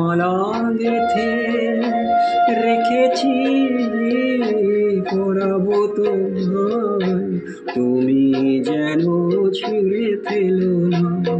মালা গেথে রেখেছি পড়াবো তোমায়। তুমি যেন ছিঁড়ে ফেলো না।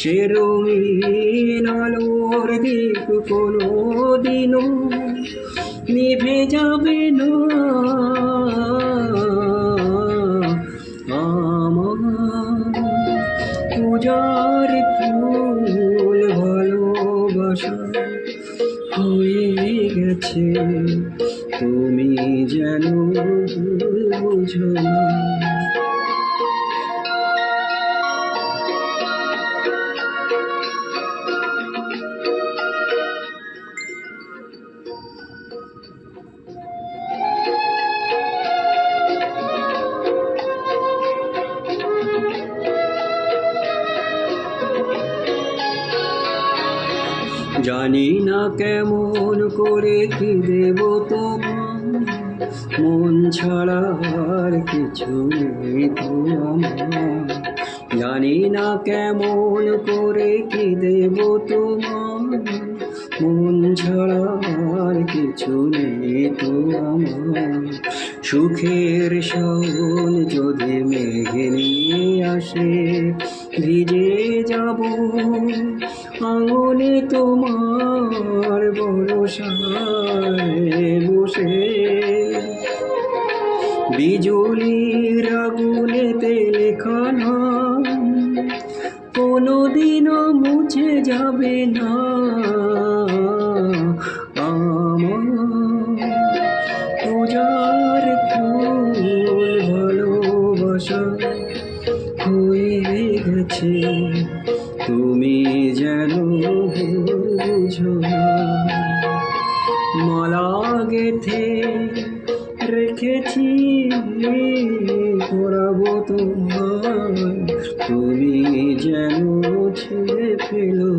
সে রঙিন আলোর কোনো দিনও নিভে যাবে না। আমার পূজার ফুল ভালোবাসা হয়ে গেছে, তুমি যেন বুঝো না। জানি না কেমন করে কি দেব তোমার। মন ছাড়া আর কিছু নেই তো আমার। জানি না কেমন করে কি দেব তোমার। মন ছাড়া আর কিছু নেই তো আমার। সুখের শাওন যদি মেঘে নিয়ে আসে, ভিজে যাব। আঙুলে তোমার বরসায় বসে। বিজুলির আগুনেতে নাম, কোনোদিনও মুছে যাবে না। আমার পূজার গেছে তুমি যেন বুঝো মালা গেথে রেখেছি পড়াবো তোমার তুমি যেন ছেড়ে ফেলো